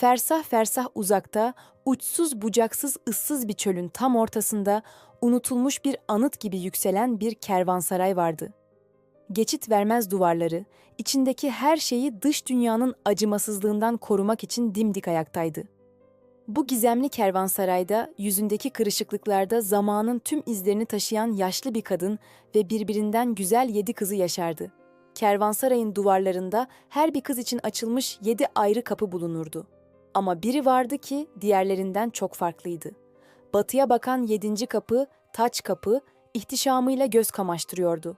Fersah fersah uzakta, uçsuz bucaksız ıssız bir çölün tam ortasında unutulmuş bir anıt gibi yükselen bir kervansaray vardı. Geçit vermez duvarları, içindeki her şeyi dış dünyanın acımasızlığından korumak için dimdik ayaktaydı. Bu gizemli kervansarayda, yüzündeki kırışıklıklarda zamanın tüm izlerini taşıyan yaşlı bir kadın ve birbirinden güzel yedi kızı yaşardı. Kervansarayın duvarlarında her bir kız için açılmış yedi ayrı kapı bulunurdu. Ama biri vardı ki diğerlerinden çok farklıydı. Batıya bakan yedinci kapı, taç kapı, ihtişamıyla göz kamaştırıyordu.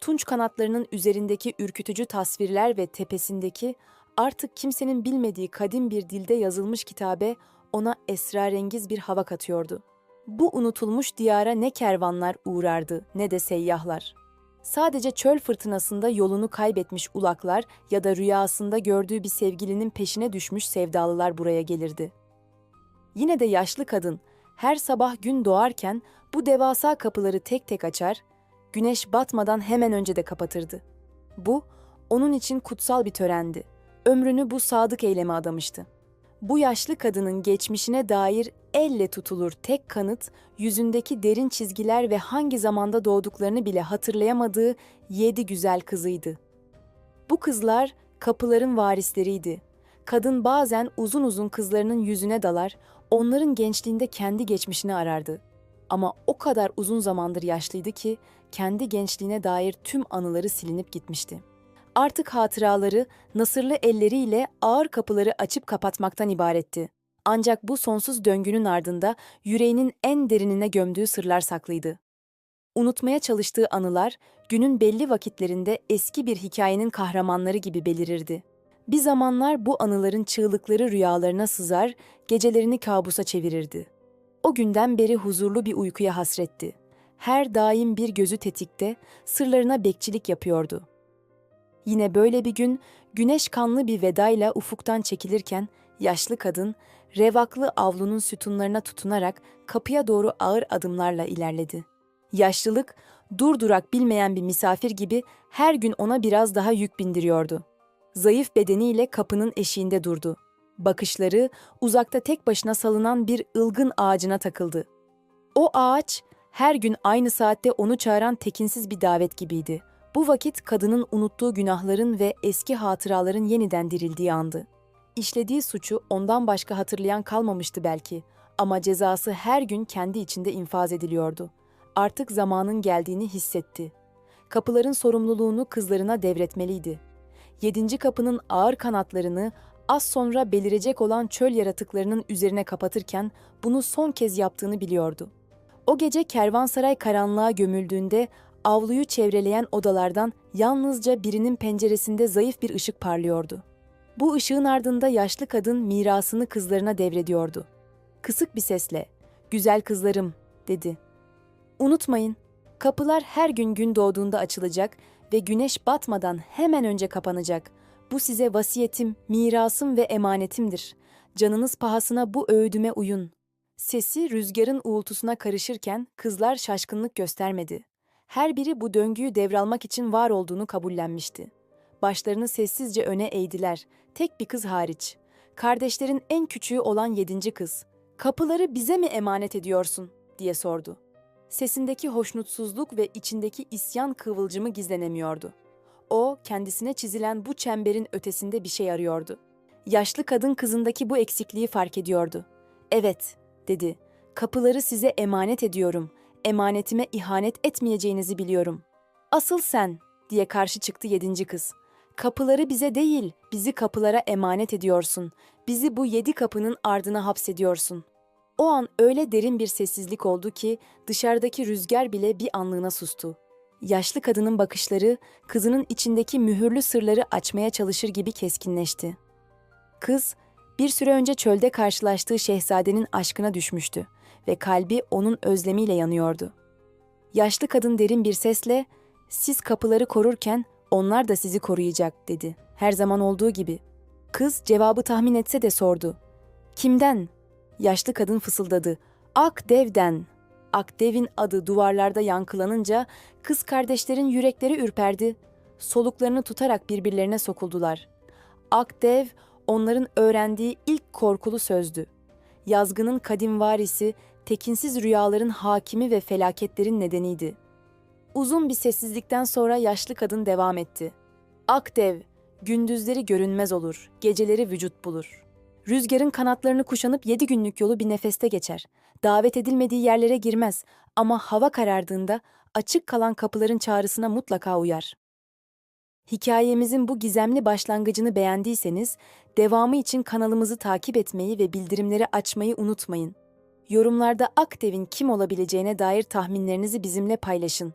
Tunç kanatlarının üzerindeki ürkütücü tasvirler ve tepesindeki artık kimsenin bilmediği kadim bir dilde yazılmış kitabe ona esrarengiz bir hava katıyordu. Bu unutulmuş diyara ne kervanlar uğrardı ne de seyyahlar. Sadece çöl fırtınasında yolunu kaybetmiş ulaklar ya da rüyasında gördüğü bir sevgilinin peşine düşmüş sevdalılar buraya gelirdi. Yine de yaşlı kadın her sabah gün doğarken bu devasa kapıları tek tek açar, güneş batmadan hemen önce de kapatırdı. Bu onun için kutsal bir törendi. Ömrünü bu sadık eyleme adamıştı. Bu yaşlı kadının geçmişine dair elle tutulur tek kanıt, yüzündeki derin çizgiler ve hangi zamanda doğduklarını bile hatırlayamadığı yedi güzel kızıydı. Bu kızlar kapıların varisleriydi. Kadın bazen uzun uzun kızlarının yüzüne dalar, onların gençliğinde kendi geçmişini arardı. Ama o kadar uzun zamandır yaşlıydı ki kendi gençliğine dair tüm anıları silinip gitmişti artık hatıraları nasırlı elleriyle ağır kapıları açıp kapatmaktan ibaretti. Ancak bu sonsuz döngünün ardında yüreğinin en derinine gömdüğü sırlar saklıydı. Unutmaya çalıştığı anılar günün belli vakitlerinde eski bir hikayenin kahramanları gibi belirirdi. Bir zamanlar bu anıların çığlıkları rüyalarına sızar, gecelerini kabusa çevirirdi. O günden beri huzurlu bir uykuya hasretti. Her daim bir gözü tetikte, sırlarına bekçilik yapıyordu. Yine böyle bir gün güneş kanlı bir vedayla ufuktan çekilirken yaşlı kadın revaklı avlunun sütunlarına tutunarak kapıya doğru ağır adımlarla ilerledi. Yaşlılık durdurak bilmeyen bir misafir gibi her gün ona biraz daha yük bindiriyordu. Zayıf bedeniyle kapının eşiğinde durdu. Bakışları uzakta tek başına salınan bir ılgın ağacına takıldı. O ağaç her gün aynı saatte onu çağıran tekinsiz bir davet gibiydi. Bu vakit kadının unuttuğu günahların ve eski hatıraların yeniden dirildiği andı. İşlediği suçu ondan başka hatırlayan kalmamıştı belki ama cezası her gün kendi içinde infaz ediliyordu. Artık zamanın geldiğini hissetti. Kapıların sorumluluğunu kızlarına devretmeliydi. Yedinci kapının ağır kanatlarını az sonra belirecek olan çöl yaratıklarının üzerine kapatırken bunu son kez yaptığını biliyordu. O gece kervansaray karanlığa gömüldüğünde avluyu çevreleyen odalardan yalnızca birinin penceresinde zayıf bir ışık parlıyordu. Bu ışığın ardında yaşlı kadın mirasını kızlarına devrediyordu. Kısık bir sesle, "Güzel kızlarım," dedi. "Unutmayın, kapılar her gün gün doğduğunda açılacak ve güneş batmadan hemen önce kapanacak. Bu size vasiyetim, mirasım ve emanetimdir. Canınız pahasına bu öğüdüme uyun." Sesi rüzgarın uğultusuna karışırken kızlar şaşkınlık göstermedi her biri bu döngüyü devralmak için var olduğunu kabullenmişti. Başlarını sessizce öne eğdiler, tek bir kız hariç. Kardeşlerin en küçüğü olan yedinci kız. Kapıları bize mi emanet ediyorsun? diye sordu. Sesindeki hoşnutsuzluk ve içindeki isyan kıvılcımı gizlenemiyordu. O, kendisine çizilen bu çemberin ötesinde bir şey arıyordu. Yaşlı kadın kızındaki bu eksikliği fark ediyordu. Evet, dedi. Kapıları size emanet ediyorum emanetime ihanet etmeyeceğinizi biliyorum. Asıl sen, diye karşı çıktı yedinci kız. Kapıları bize değil, bizi kapılara emanet ediyorsun. Bizi bu yedi kapının ardına hapsediyorsun. O an öyle derin bir sessizlik oldu ki dışarıdaki rüzgar bile bir anlığına sustu. Yaşlı kadının bakışları kızının içindeki mühürlü sırları açmaya çalışır gibi keskinleşti. Kız, bir süre önce çölde karşılaştığı şehzadenin aşkına düşmüştü ve kalbi onun özlemiyle yanıyordu. Yaşlı kadın derin bir sesle, "Siz kapıları korurken onlar da sizi koruyacak." dedi. Her zaman olduğu gibi. Kız cevabı tahmin etse de sordu. "Kimden?" Yaşlı kadın fısıldadı. "Akdev'den." Akdev'in adı duvarlarda yankılanınca kız kardeşlerin yürekleri ürperdi. Soluklarını tutarak birbirlerine sokuldular. Akdev onların öğrendiği ilk korkulu sözdü. Yazgının kadim varisi, tekinsiz rüyaların hakimi ve felaketlerin nedeniydi. Uzun bir sessizlikten sonra yaşlı kadın devam etti. Akdev, gündüzleri görünmez olur, geceleri vücut bulur. Rüzgarın kanatlarını kuşanıp yedi günlük yolu bir nefeste geçer. Davet edilmediği yerlere girmez ama hava karardığında açık kalan kapıların çağrısına mutlaka uyar. Hikayemizin bu gizemli başlangıcını beğendiyseniz, devamı için kanalımızı takip etmeyi ve bildirimleri açmayı unutmayın. Yorumlarda Akdev'in kim olabileceğine dair tahminlerinizi bizimle paylaşın.